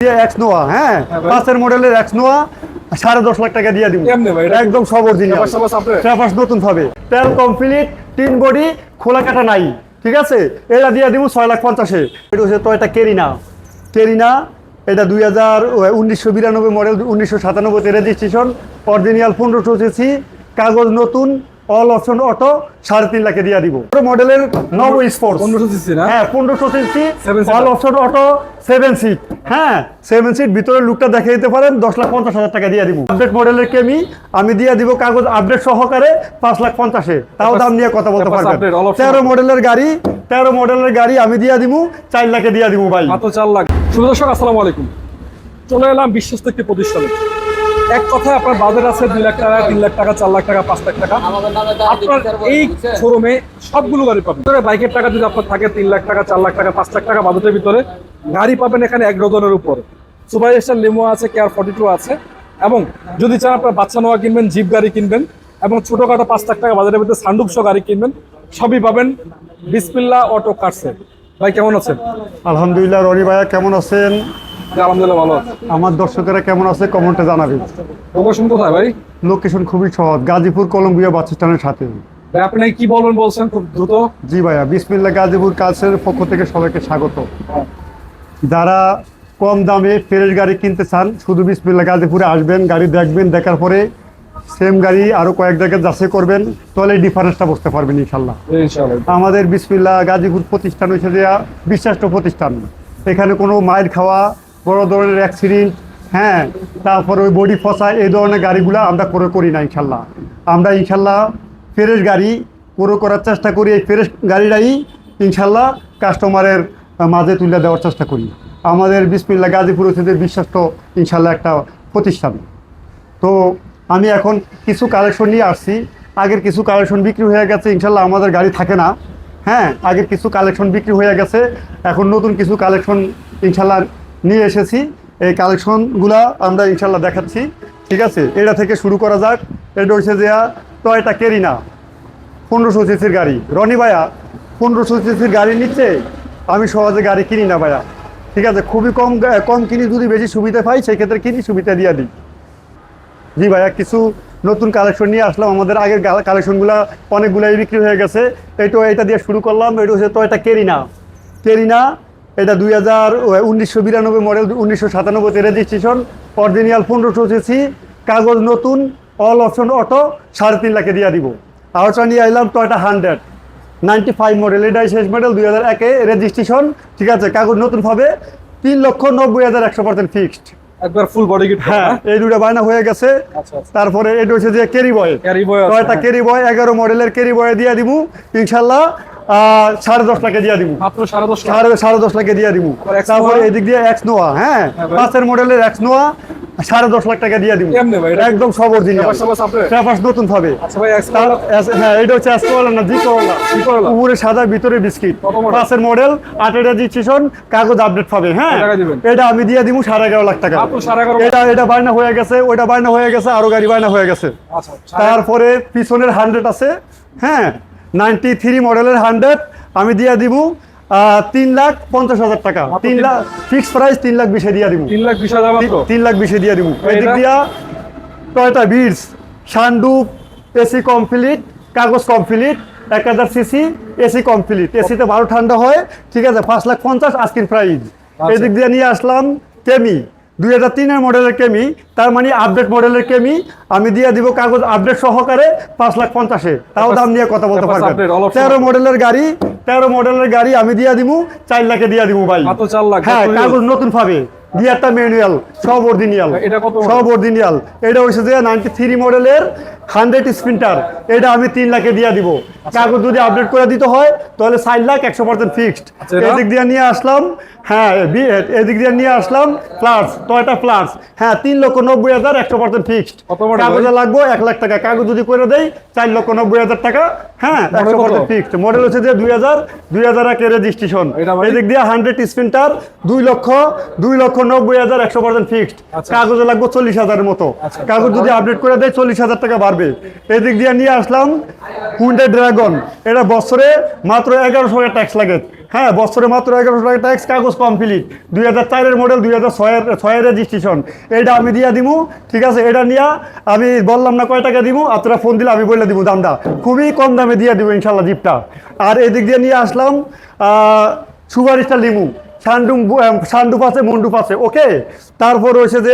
দিয়ে এক্স নোয়া হ্যাঁ? হ্যাঁ পাঁচের মডেলের এক্স নোয়া সাড়ে দশ লাখ টাকা দিয়ে দিব? একদম সব অরিজিনাল নতুন তেল কমপ্লিট তিন বডি খোলা কাটা নাই। ঠিক আছে? এটা দিয়ে দিব ছয় লাখ পঞ্চাশে। এটা হচ্ছে তো এটা কেরিনা কেরিনা এটা দুই হাজার উনিশশো বিরানব্বই মডেল উনিশশো সাতানব্বইতে রেজিস্ট্রেশন অরিজিনাল পনেরোশো সিসি কাগজ নতুন অল অপশন অটো সাড়ে তিন লাখে দিয়ে দিব। মডেলের নব স্পোর্টস পনেরোশো সিসি না? হ্যাঁ পনেরোশো CC all option auto seven seat হ্যাঁ সেভেন সিট ভিতরে লুকটা দেখে দিতে পারেন দশ লাখ পঞ্চাশ হাজার টাকা দিয়ে দিব। আপডেট মডেলের কেমি আমি দিয়ে দিব কাগজ আপডেট সহকারে পাঁচ লাখ পঞ্চাশে। তাও দাম নিয়ে কথা বলতে পারবেন। তেরো মডেলের গাড়ি তেরো মডেলের গাড়ি আমি দিয়ে দিব চার লাখে দিয়ে দিব ভাই মাত্র চার লাখ। শুভ দর্শক আসসালামু আলাইকুম। চলে এলাম বিশ্বস্ত একটি প্রতিষ্ঠানে। এক কথায় আপনার বাজেট আছে দুই লাখ টাকা তিন লাখ টাকা চার লাখ টাকা পাঁচ লাখ টাকা। আপনার এই শোরুমে সবগুলো গাড়ি পাবেন। ভিতরে বাইকের টাকা যদি আপনার থাকে তিন লাখ টাকা চার লাখ টাকা পাঁচ লাখ টাকা বাজেটের ভিতরে গাড়ি পাবেন এখানে এক ডজনের উপর। সুপার স্টার লিমো আছে কেয়ার ফর্টি টু আছে। এবং যদি চান আপনার বাচ্চা নেওয়া কিনবেন জিপ গাড়ি কিনবেন এবং ছোটোখাটো পাঁচ লাখ টাকা বাজারের ভিতরে সান্ডুপ শো গাড়ি কিনবেন সবই পাবেন বিসমিল্লা অটো কার্সে ভাই কেমন আছেন? আলহামদুলিল্লাহ রনি ভাইয়া কেমন আছেন? আলহামদুলিল্লাহ ভালো আমার দর্শকেরা কেমন আছে কমেন্টে জানাবেন লোকেশন কোথায় ভাই? লোকেশন খুবই সহজ গাজীপুর কলম্বিয়া বাস স্ট্যান্ডের সাথে। আপনি কি বলবেন বলছেন খুব দ্রুত? জি ভাইয়া বিসমিল্লা গাজীপুর কালসের পক্ষ থেকে সবাইকে স্বাগত। যারা কম দামে ফ্রেশ গাড়ি কিনতে চান শুধু বিসমিল্লা গাজীপুরে আসবেন গাড়ি দেখবেন দেখার পরে সেম গাড়ি আরও কয়েক জায়গায় যাচাই করবেন তাহলে ডিফারেন্সটা বুঝতে পারবেন ইনশাল্লাহ। আমাদের বিসমিল্লা গাজীপুর প্রতিষ্ঠান হচ্ছে যে বিশ্বাস্ত প্রতিষ্ঠান। এখানে কোনো মায়ের খাওয়া বড় ধরনের অ্যাক্সিডেন্ট হ্যাঁ তারপরে ওই বডি ফসা এই ধরনের গাড়িগুলো আমরা করে করি না, ইনশাল্লাহ। আমরা ইনশাল্লাহ ফ্রেশ গাড়ি পুরো করার চেষ্টা করি, এই ফ্রেশ গাড়িটাই ইনশাল্লাহ কাস্টমারের মাঝে তুলে দেওয়ার চেষ্টা করি। আমাদের বিসমিল্লা গাজীপুর হচ্ছে বিশ্বাস্ত, ইনশাল্লাহ একটা প্রতিষ্ঠান। তো আমি এখন কিছু কালেকশন নিয়ে আসছি। আগের কিছু কালেকশন বিক্রি হয়ে গেছে, ইনশাল্লাহ আমাদের গাড়ি থাকে না। হ্যাঁ আগের কিছু কালেকশন বিক্রি হয়ে গেছে। এখন নতুন কিছু কালেকশন ইনশাল্লাহ নিয়ে এসেছি। এই কালেকশনগুলা আমরা ইনশাল্লাহ দেখাচ্ছি। ঠিক আছে? এটা থেকে শুরু করা যাক। এটা হচ্ছে যে টয়টা কেরিনা, পনেরোশো সিসির গাড়ি। রনি ভাইয়া, পনেরোশো সিসির গাড়ি নিচ্ছে? আমি সহজে গাড়ি কিনি না ভাইয়া। ঠিক আছে? খুবই কম কম কিনি যদি বেশি সুবিধা পাই, সেক্ষেত্রে কিনি, সুবিধা দিয়ে দিই। জি ভাইয়া, কিছু নতুন কালেকশন নিয়ে আসলাম। আমাদের আগের কালেকশনগুলো অনেকগুলাই বিক্রি হয়ে গেছে। এইটা এটা দিয়ে শুরু করলাম। এটা হচ্ছে এটা কেরিনা। কেরিনা এটা দুই হাজার উনিশশো বিরানব্বই মডেল উনিশশো সাতানব্বইতে রেজিস্ট্রেশন অরিজিনাল পনেরোশো সিসি কাগজ নতুন অল অপশন অটো সাড়ে তিন লাখে দিয়ে দিব। আরটা নিয়ে আইলাম Toyota hundred ninety five model এটাই শেষ মডেল দুই হাজার একে রেজিস্ট্রেশন ঠিক আছে কাগজ নতুন পাবে তিন লক্ষ নব্বই হাজার একশো পার্সেন্ট ফিক্সড একবার ফুল বডি কিট হ্যাঁ এই দুটো বায়না হয়ে গেছে। আচ্ছা আচ্ছা। তারপরে এটা হচ্ছে যে carry boy carry boy. Carry boy এগারো মডেলের কেরি বয় দিয়ে দিব ইনশাল্লাহ। সাড়ে দশ লাখে দিয়ে দিব। সাড়ে দশ লাখে? দিয়ে দিব। তারপরে এদিক দিয়ে এক্স নোয়া হ্যাঁ? হ্যাঁ পাঁচের মডেলের এক্স নোয়া সাড়ে দশ লাখ টাকা দিয়ে দিব? একদম সব অরিজিনাল? পেপারস নতুন আচ্ছা হ্যাঁ এটা হচ্ছে না জি করলা উপরে সাদা ভিতরে বিস্কিট। পাঁচের মডেল আটের রেজিস্ট্রেশন কাগজ আপডেট পাবে হ্যাঁ? এটা আমি দিয়ে দিব সাড়ে এগারো লাখ টাকা। এটা এটা বায়না হয়ে গেছে ওইটা বায়না হয়ে গেছে আরও গাড়ি বায়না হয়ে গেছে। আচ্ছা তারপরে পিছনের হান্ড্রেড আছে হ্যাঁ? নাইনটি থ্রি মডেলের হান্ড্রেড আমি দিয়ে দিব তিন লাখ পঞ্চাশ হাজার টাকা। তিন লাখ ফিক্স প্রাইস তিন লাখ বিশে দিয়ে দিব। তিন লাখ বিশ হাজার তিন লাখ বিশে দিয়ে দিব। এদিক দিয়া টয়টা বিটস সানডুপ এসি কমপ্লিট কাগজ কমপ্লিট এক হাজার সিসি এসি কমপ্লিট এসিতে ভালো ঠান্ডা হয় ঠিক আছে পাঁচ লাখ পঞ্চাশ আজকের প্রাইস আচ্ছা। এদিক দিয়ে নিয়ে আসলাম কেমি দুই হাজার তিনের মডেলের কেমি তার মানে আপডেট মডেলের কেমি আমি দিয়ে দিব কাগজ আপডেট সহকারে পাঁচ লাখ পঞ্চাশে। তাও দাম নিয়ে কথা বলতে পারবেন। তেরো মডেলের গাড়ি তেরো মডেলের গাড়ি আমি দিয়ে দিব চার লাখে দিয়ে দিব ভাই। চার লাখ হ্যাঁ কাগজ নতুন পাবে। গিয়ারটা ম্যানুয়াল সব অরিজিনাল? সব অরিজিনাল এটা হচ্ছে যে নাইনটি থ্রি মডেলের হান্ড্রেড এটা আমি তিন লাখে দিয়ে দিব। কাগজ যদি আপডেট করে দিতে হয় তাহলে চার লাখ একশো পার্সেন্ট ফিক্সড আচ্ছা, এদিক দিয়ে নিয়ে আসলাম হ্যাঁ এদিক দিয়ে নিয়ে আসলাম প্লাস টয়টা প্লাস হ্যাঁ তিন লক্ষ নব্বই হাজার একশো পার্সেন্ট ফিক্সড কাগজে লাগবে এক লাখ টাকা। কাগজ যদি করে দেয় চার লক্ষ নব্বই হাজার টাকা। হ্যাঁ একশো? পার্সেন্ট ফিক্সড মডেল হচ্ছে যে দুই হাজার দুই হাজার একের রেজিস্ট্রেশন এদিক দিয়ে হান্ড্রেড স্প্রিন্টার দুই লক্ষ দুই লক্ষ নব্বই হাজার একশো পার্সেন্ট ফিক্সড। কাগজে লাগবে চল্লিশ হাজারের মতো। আচ্ছা। কাগজ যদি আপডেট করে দেয় চল্লিশ হাজার টাকা বাড়বে। এদিক দিয়ে নিয়ে আসলাম হুন্ডে ড্রাগন এটা বছরে মাত্র এগারোশো টাকা ট্যাক্স লাগে। হ্যাঁ বছরে মাত্র এগারোশো টাকা ট্যাক্স কাগজ কমপ্লিট দুই হাজার চারের মডেল দুই হাজার ছয়ের ছয়ের রেজিস্ট্রেশন এটা আমি দিয়ে দিমু ঠিক আছে? এটা নিয়ে আমি বললাম না কয় টাকা দিব আপনারা ফোন দিলে আমি বলে দিব দামটা। খুবই কম দামে দিয়ে দিব ইনশাল্লাহ জিপটা। আর এদিক দিয়ে নিয়ে আসলাম সুপার স্টার লিমু সান্ডুম সান্ডুপ আছে মন্ডুপ আছে ওকে? তারপর রয়েছে যে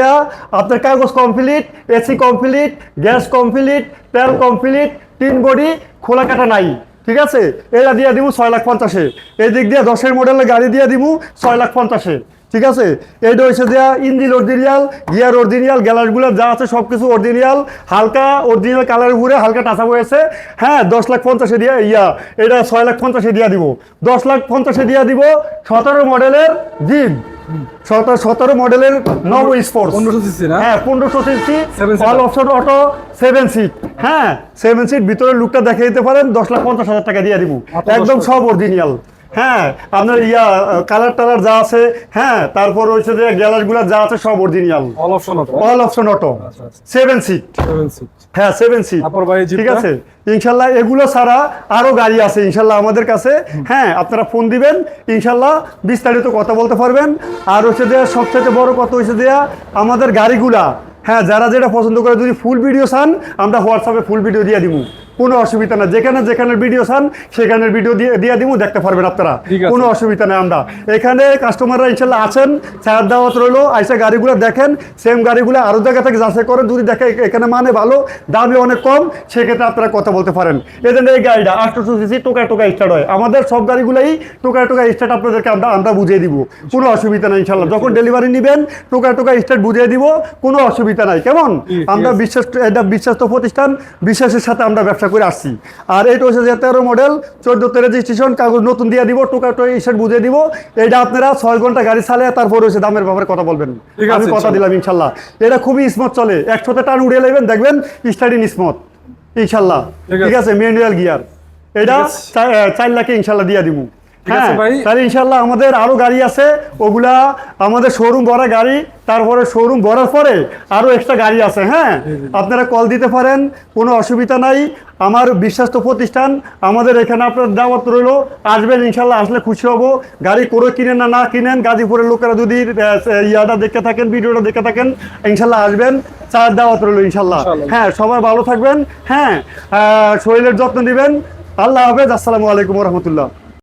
আপনার কাগজ complete AC complete gas complete তেল কমপ্লিট তিন বডি, খোলা কাটা নাই, ঠিক আছে? এরা দিয়ে দিব ছয় লাখ পঞ্চাশে। এই দিক দিয়ে দশের মডেলের গাড়ি দিয়ে দিব ছয় লাখ পঞ্চাশে। ঠিক আছে? এইটা হচ্ছে যে ইঞ্জিন অরিজিনাল গিয়ার অরিজিনাল গ্যালারগুলো যা আছে সব কিছু অরিজিনাল হালকা অরিজিনাল কালার ঘুরে হালকা টাচা হয়েছে। হ্যাঁ দশ লাখ পঞ্চাশে দিয়ে ইয়া এটা ছয় লাখ পঞ্চাশে দিয়ে দিব। দশ লাখ পঞ্চাশে দিয়ে দিব সতেরো মডেলের জিপ সতেরো মডেলের নব স্পোর্টস। পনেরোশো সিসি হ্যাঁ পনেরোশো CC Seven all option auto seven seat হ্যাঁ সেভেন সিট ভিতরের লুকটা দেখে দিতে পারেন দশ লাখ পঞ্চাশ হাজার টাকা দিয়ে দিব। একদম সব অরিজিনাল হ্যাঁ আপনার ইয়া কালার টালার যা আছে হ্যাঁ তারপর হচ্ছে যে গ্যালাসগুলো যা আছে সব original all option auto all option auto. Seven seat seven seat হ্যাঁ সেভেন সিট তারপর ভাই ঠিক আছে? ইনশাল্লাহ এগুলো ছাড়া আরও গাড়ি আছে ইনশাল্লাহ আমাদের কাছে। হ্যাঁ আপনারা ফোন দিবেন ইনশাল্লাহ বিস্তারিত কথা বলতে পারবেন। আর হচ্ছে যে সবচেয়ে বড় কথা হচ্ছে যে আমাদের গাড়িগুলা হ্যাঁ যারা যেটা পছন্দ করে যদি ফুল ভিডিও চান আমরা হোয়াটসঅ্যাপে ফুল ভিডিও দিয়ে দিব। কোনো অসুবিধা না। যেখানে যেখানে ভিডিও চান সেখানের ভিডিও দিয়ে দিয়ে দিব দেখতে পারবেন আপনারা। কোনো অসুবিধা নেই আমরা। এখানে কাস্টমাররা ইনশাল্লাহ আছেন ছাড় দাওয়াত রইল আইসা গাড়িগুলো দেখেন। সেম গাড়িগুলো আরও জায়গা থেকে যাচাই করেন যদি দেখে এখানে মানে ভালো দামে অনেক কম সেক্ষেত্রে আপনারা কথা বলতে পারেন। এদের এই গাড়িটা আটশোশো সিসি টোকায় টোকায় স্টার্ট হয়। আমাদের সব গাড়িগুলোই টোকায় টোকায় স্টার্ট আপনাদেরকে আমরা আমরা বুঝিয়ে দিব। কোনো অসুবিধা নেই ইনশাল্লাহ। যখন ডেলিভারি নেবেন টোকায় টোকায় স্টার্ট বুঝিয়ে দিব কোনো অসুবিধা নাই। কেমন? আমরা বিশ্বাস এটা বিশ্বাস্ত প্রতিষ্ঠান বিশ্বাসের সাথে আমরা ব্যবসা করে আসছি। আর এটা হচ্ছে যে তেরো মডেল চোদ্দোতে রেজিস্ট্রেশন কাগজ নতুন দিয়ে দিব টোকা স্টার্ট বুঝিয়ে দিব। এটা আপনারা ছয় ঘণ্টা গাড়ি চালে তারপর হচ্ছে দামের ব্যাপারে কথা বলবেন। আমি কথা দিলাম ইনশাল্লাহ। এটা খুবই স্মুথ চলে। একশোতে টান উড়ে নেবেন দেখবেন স্টার্টিং স্মুথ ইনশাল্লাহ। ঠিক আছে। ম্যানুয়াল গিয়ার এটা চার লাখে ইনশাল্লাহ দিয়ে দিব। তাহলে ইনশাল্লাহ আমাদের আরও গাড়ি আছে ওগুলা আমাদের শোরুম ভরা গাড়ি তারপরে শোরুম ভরার পরে আরও এক্সট্রা গাড়ি আছে হ্যাঁ? আপনারা কল দিতে পারেন কোনো অসুবিধা নাই। আমার বিশ্বাস্ত প্রতিষ্ঠান আমাদের এখানে আপনার দাওয়াত রইল আসবেন ইনশাল্লাহ আসলে খুশি হব। গাড়ি করে কিনেন না না কিনেন গাজীপুরের লোকেরা যদি ইয়াটা দেখে থাকেন ভিডিওটা দেখে থাকেন ইনশাল্লাহ আসবেন চার দাওয়াত রইল ইনশাল্লাহ। হ্যাঁ সবাই ভালো থাকবেন হ্যাঁ শরীরের যত্ন নেবেন। আল্লাহ হাফেজ আসসালামু আলাইকুম রহমতুল্লাহ।